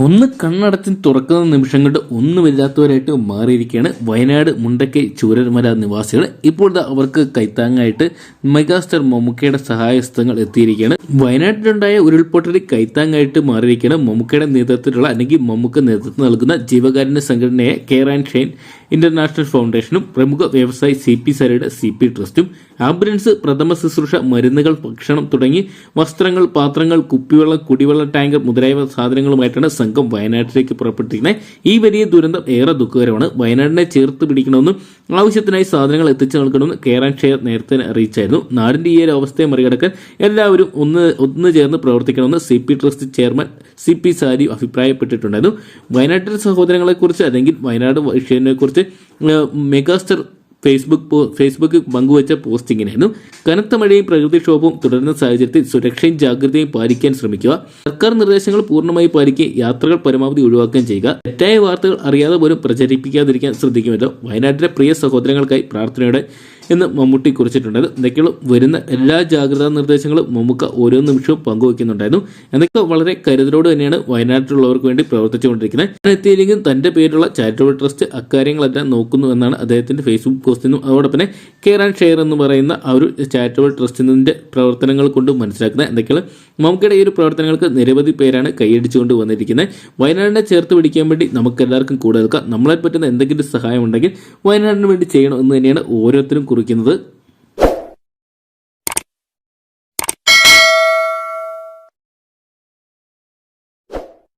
ഒന്ന് കണ്ണടച്ച് തുറക്കുന്ന നിമിഷം കൊണ്ട് ഒന്നും ഒന്നുമില്ലാത്തവരായിട്ട് മാറിയിരിക്കുകയാണ്. വയനാട് മുണ്ടക്കൈ ചൂരന്മല നിവാസികൾ. ഇപ്പോൾ അവർക്ക് കൈത്താങ്ങായിട്ട് മെഗാസ്റ്റർ മമ്മൂക്കയുടെ സഹായസ്ഥങ്ങൾ എത്തിയിരിക്കുകയാണ്. വയനാട്ടിലുണ്ടായ ഉരുൾപൊട്ടലിൽ കൈത്താങ്ങായിട്ട് മാറിയിരിക്കുകയാണ് മമ്മൂക്കയുടെ നേതൃത്വത്തിലുള്ള അല്ലെങ്കിൽ മമ്മൂക്ക നേതൃത്വം നൽകുന്ന ജീവകാരുണ്യ സംഘടനയായ കെയർ ആൻഡ് ഷൈൻ ഇന്റർനാഷണൽ ഫൗണ്ടേഷനും പ്രമുഖ വ്യവസായി സി പി സരയുടെ സി പി ട്രസ്റ്റും ആംബുലൻസ് പ്രഥമ ശുശ്രൂഷ മരുന്നുകൾ ഭക്ഷണം തുടങ്ങി വസ്ത്രങ്ങൾ പാത്രങ്ങൾ കുപ്പിവെള്ളം കുടിവെള്ള ടാങ്കർ മുതലായ സാധനങ്ങളുമായിട്ടാണ് വയനാട്ടിലേക്ക് പുറപ്പെട്ടിരിക്കുന്നത്. ഈ വലിയ ദുരന്തം ഏറെ ദുഃഖകരമാണ്. വയനാടിനെ ചേർത്ത് പിടിക്കണമെന്നും ആവശ്യത്തിനായി സാധനങ്ങൾ എത്തിച്ചു നൽകണമെന്ന് കെയർ ആൻഡ് ഷെയർ നേരത്തെ അറിയിച്ചായിരുന്നു. നാടിന്റെ ഈ ഒരു അവസ്ഥയെ മറികടക്കാൻ എല്ലാവരും ഒന്ന് ഒന്ന് ചേർന്ന് പ്രവർത്തിക്കണമെന്ന് C P trust chairman C P sari അഭിപ്രായപ്പെട്ടിട്ടുണ്ടായിരുന്നു. വയനാട്ടിലെ സഹോദരങ്ങളെക്കുറിച്ച് അല്ലെങ്കിൽ വയനാട് വിഷയനെക്കുറിച്ച് മെഗാസ്റ്റർ ഫേസ്ബുക്ക് ഫേസ്ബുക്ക് പങ്കുവച്ച പോസ്റ്റിങ്ങിനായിരുന്നു. കനത്ത മഴയും പ്രകൃതിക്ഷോഭവും തുടരുന്ന സാഹചര്യത്തിൽ സുരക്ഷയും ജാഗ്രതയും പാലിക്കാൻ ശ്രമിക്കുക. സർക്കാർ നിർദ്ദേശങ്ങൾ പൂർണമായി പാലിക്കുക യാത്രകൾ പരമാവധി ഒഴിവാക്കുകയും ചെയ്യുക. തെറ്റായ വാർത്തകൾ അറിയാതെ പോലും പ്രചരിപ്പിക്കാതിരിക്കാൻ ശ്രദ്ധിക്കുമല്ലോ. വയനാട്ടിലെ പ്രിയ സഹോദരങ്ങൾക്കായി പ്രാർത്ഥനയോടെ എന്ന് മമ്മൂട്ടി കുറിച്ചിട്ടുണ്ട് എന്തൊക്കെയുള്ള വരുന്ന എല്ലാ ജാഗ്രതാ നിർദ്ദേശങ്ങളും മമ്മൂക്ക ഓരോ നിമിഷവും പങ്കുവയ്ക്കുന്നുണ്ടായിരുന്നു. എന്നൊക്കെ വളരെ കരുതലോട് തന്നെയാണ് വയനാട്ടിലുള്ളവർക്ക് വേണ്ടി പ്രവർത്തിച്ചുകൊണ്ടിരിക്കുന്നത്. ഞാൻ എത്തിയില്ലെങ്കിൽ തന്റെ പേരിലുള്ള ചാരിറ്റബിൾ ട്രസ്റ്റ് അക്കാര്യങ്ങളെല്ലാം നോക്കുന്നു എന്നാണ് അദ്ദേഹത്തിന്റെ ഫേസ്ബുക്ക് പോസ്റ്റിൽ നിന്നും അതോടൊപ്പം തന്നെ കെയർ ആൻഡ് ഷെയർ എന്ന് പറയുന്ന ആ ഒരു ചാരിറ്റബിൾ ട്രസ്റ്റിന്റെ പ്രവർത്തനങ്ങൾ കൊണ്ട് മനസ്സിലാക്കുന്നത്. എന്തൊക്കെയാണ്? മമ്മൂക്കയുടെ ഈ ഒരു പ്രവർത്തനങ്ങൾക്ക് നിരവധി പേരാണ് കൈയടിച്ചുകൊണ്ട് വന്നിരിക്കുന്നത്. വയനാടിനെ ചേർത്ത് പിടിക്കാൻ വേണ്ടി നമുക്ക് എല്ലാവർക്കും കൂടെ നിൽക്കാം. നമ്മളെ പറ്റുന്ന എന്തെങ്കിലും സഹായം ഉണ്ടെങ്കിൽ വയനാടിന് വേണ്ടി ചെയ്യണം എന്ന് തന്നെയാണ് ഓരോരുത്തരും കുറിക്കുന്നത്